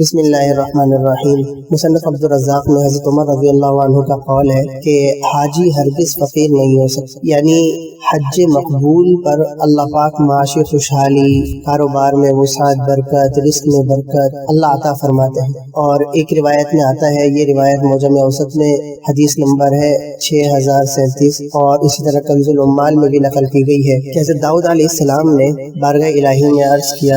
بسم اللہ الرحمن الرحیم۔ مصنف عبد الرزاق میں حضرت عمر رضی اللہ عنہ کا قول ہے کہ حاجی ہرگز فقیر نہیں ہو سکتا۔ یعنی حج مقبول پر اللہ پاک معاشی خوشحالی، کاروبار میں وسعت، برکت، رزق میں برکت اللہ عطا فرماتے ہیں۔ اور ایک روایت میں آتا ہے، یہ روایت موجم اوسط میں حدیث نمبر ہے چھ ہزار سینتیس اور اسی طرح کنز العمال میں بھی نقل کی گئی ہے کہ حضرت داؤد علیہ السلام نے بارگاہ الہی میں عرض کیا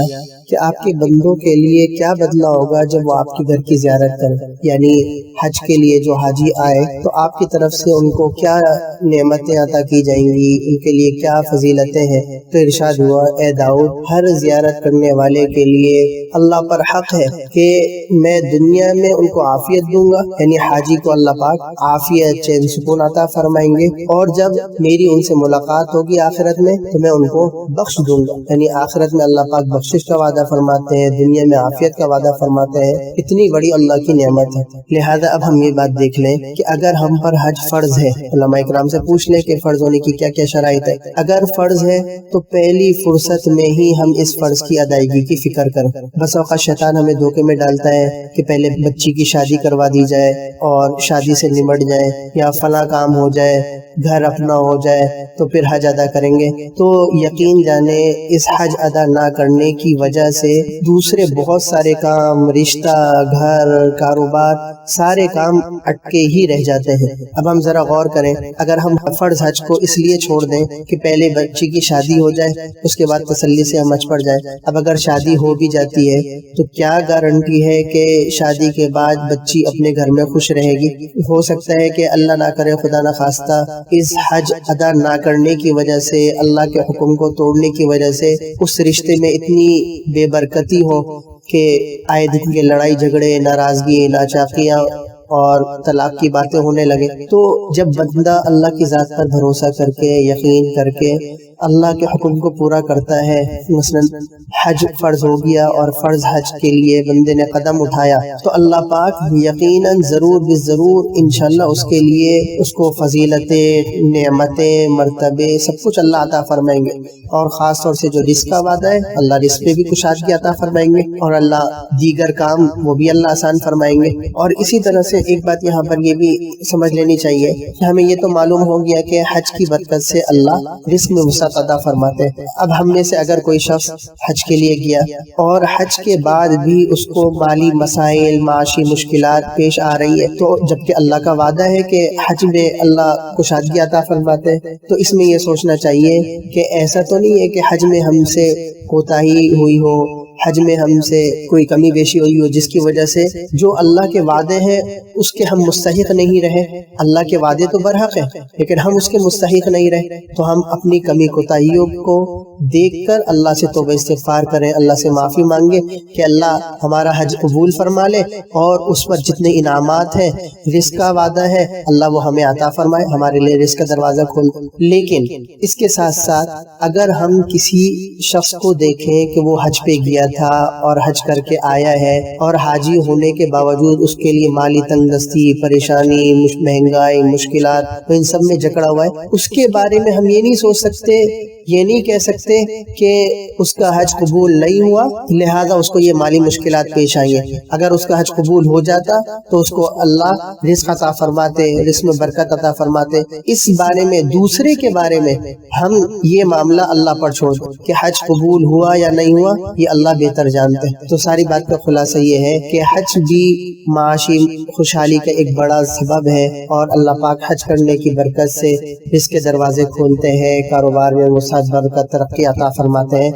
کہ آپ کے بندوں کے لیے کیا بدلہ ہوگا؟ جب وہ آپ کے گھر کی زیارت کریں یعنی حج کے لیے جو حاجی آئے، تو آپ کی طرف سے ان کو کیا نعمتیں عطا کی جائیں گی؟ ان کے لیے کیا فضیلتیں ہیں؟ تو ارشاد ہوا، اے داؤد، ہر زیارت کرنے والے کے لیے اللہ پر حق ہے کہ میں دنیا میں ان کو عافیت دوں گا۔ یعنی حاجی کو اللہ پاک عافیت، چین، سکون عطا فرمائیں گے۔ اور جب میری ان سے ملاقات ہوگی آخرت میں، تو میں ان کو بخش دوں گا۔ یعنی آخرت میں اللہ پاک بخشش کا وعدہ فرماتے ہیں، دنیا میں عافیت کا وعدہ فرماتے ہیں اتنی بڑی اللہ کی نعمت ہے۔ لہذا اب ہم یہ بات دیکھ لیں کہ اگر ہم پر حج فرض ہے، علماء اکرام سے پوچھ لیں کہ فرض ہونے کی کیا کیا شرائط ہے۔ اگر فرض ہے تو پہلی فرصت میں ہی ہم اس فرض کی ادائیگی کی فکر کریں۔ بس اوقات شیطان ہمیں دھوکے میں ڈالتا ہے کہ پہلے بچی کی شادی کروا دی جائے اور شادی سے نمٹ جائے یا فلاں کام ہو جائے، گھر اپنا ہو جائے تو پھر حج ادا کریں گے۔ تو یقین جانے اس حج ادا نہ کرنے کی وجہ سے دوسرے بہت سارے کام رشتہ، گھر، کاروبار، سارے کام اٹکے ہی رہ جاتے ہیں۔ اب ہم ذرا غور کریں، اگر ہم فرض حج کو اس لیے چھوڑ دیں کہ پہلے بچی کی شادی ہو جائے، اس کے بعد تسلی سے ہم حج پڑ جائے اب اگر شادی ہو بھی جاتی ہے، تو کیا گارنٹی ہے کہ شادی کے بعد بچی اپنے گھر میں خوش رہے گی؟ ہو سکتا ہے کہ اللہ نہ کرے، خدا نہ خواستہ اس حج ادا نہ کرنے کی وجہ سے، اللہ کے حکم کو توڑنے کی وجہ سے اس رشتے میں اتنی بے برکتی ہو۔ کہ آئے دن کے لڑائی جھگڑے ناراضگی ناچاقیاں اور طلاق کی باتیں ہونے لگے تو جب بندہ اللہ کی ذات پر بھروسہ کر کے، یقین کر کے اللہ کے حکم کو پورا کرتا ہے، مثلا حج فرض ہو گیا اور فرض حج کے لیے بندے نے قدم اٹھایا، تو اللہ پاک یقیناً ضرور بھی ضرور انشاءاللہ اس کے لیے اس کو فضیلتیں، نعمتیں، مرتبے سب کچھ اللہ عطا فرمائیں گے۔ اور خاص طور سے جو رزق کا وعدہ ہے، اللہ رزق پہ بھی کچھ آدمی عطا فرمائیں گے اور اللہ دیگر کام وہ بھی اللہ آسان فرمائیں گے۔ اور اسی طرح سے ایک بات یہاں پر یہ بھی سمجھ لینی چاہیے کہ ہمیں یہ تو معلوم ہو گیا کہ حج کی برکت سے اللہ رزق میں وسعت عطا فرماتے ہیں۔ اب ہم میں سے اگر کوئی شخص حج کے لیے گیا اور حج کے بعد بھی اس کو مالی مسائل، معاشی مشکلات پیش آ رہی ہے تو جبکہ اللہ کا وعدہ ہے کہ حج میں اللہ کو شادی عطا فرماتے ہیں، تو اس میں یہ سوچنا چاہیے کہ ایسا تو نہیں ہے کہ حج میں ہم سے کوتاہی ہوئی ہو حج میں ہم سے کوئی کمی بیشی ہوئی ہو، جس کی وجہ سے جو اللہ کے وعدے ہیں، اس کے ہم مستحق نہیں رہے۔ اللہ کے وعدے تو برحق ہیں، لیکن ہم اس کے مستحق نہیں رہے۔ تو ہم اپنی کمی کوتاہیوں کو دیکھ کر اللہ سے توبہ استغفار کریں۔ اللہ سے معافی مانگے کہ اللہ ہمارا حج قبول فرما لے۔ اور اس پر جتنے انعامات ہیں، رزق کا وعدہ ہے، اللہ وہ ہمیں عطا فرمائے۔ ہمارے لیے رزق کا دروازہ کھول۔ لیکن اس کے ساتھ ساتھ اگر ہم کسی شخص کو دیکھیں کہ وہ حج پہ گیا تھا اور حج کر کے آیا ہے اور حاجی ہونے کے باوجود اس کے لیے مالی تنگ دستی پریشانی مہنگائی، مشکلات، ان سب میں جکڑا ہوا ہے۔ اس کے بارے میں ہم یہ نہیں سوچ سکتے، یہ نہیں کہہ سکتے کہ اس کا حج قبول نہیں ہوا، لہذا اس کو یہ مالی مشکلات پیش آئی ہیں۔ اگر اس کا حج قبول ہو جاتا تو اس کو اللہ رزق عطا فرماتے، رزق میں برکت عطا فرماتے۔ اس بارے میں، دوسرے کے بارے میں ہم یہ معاملہ اللہ پر چھوڑ دیں کہ حج قبول ہوا یا نہیں ہوا، یہ اللہ بہتر جانتے ہیں۔ تو ساری بات کا خلاصہ یہ ہے کہ حج بھی معاشی خوشحالی کا ایک بڑا سبب ہے اور اللہ پاک حج کرنے کی برکت سے اس کے دروازے کھولتے ہیں، کاروبار میں برکت ترقی عطا فرماتے ہیں۔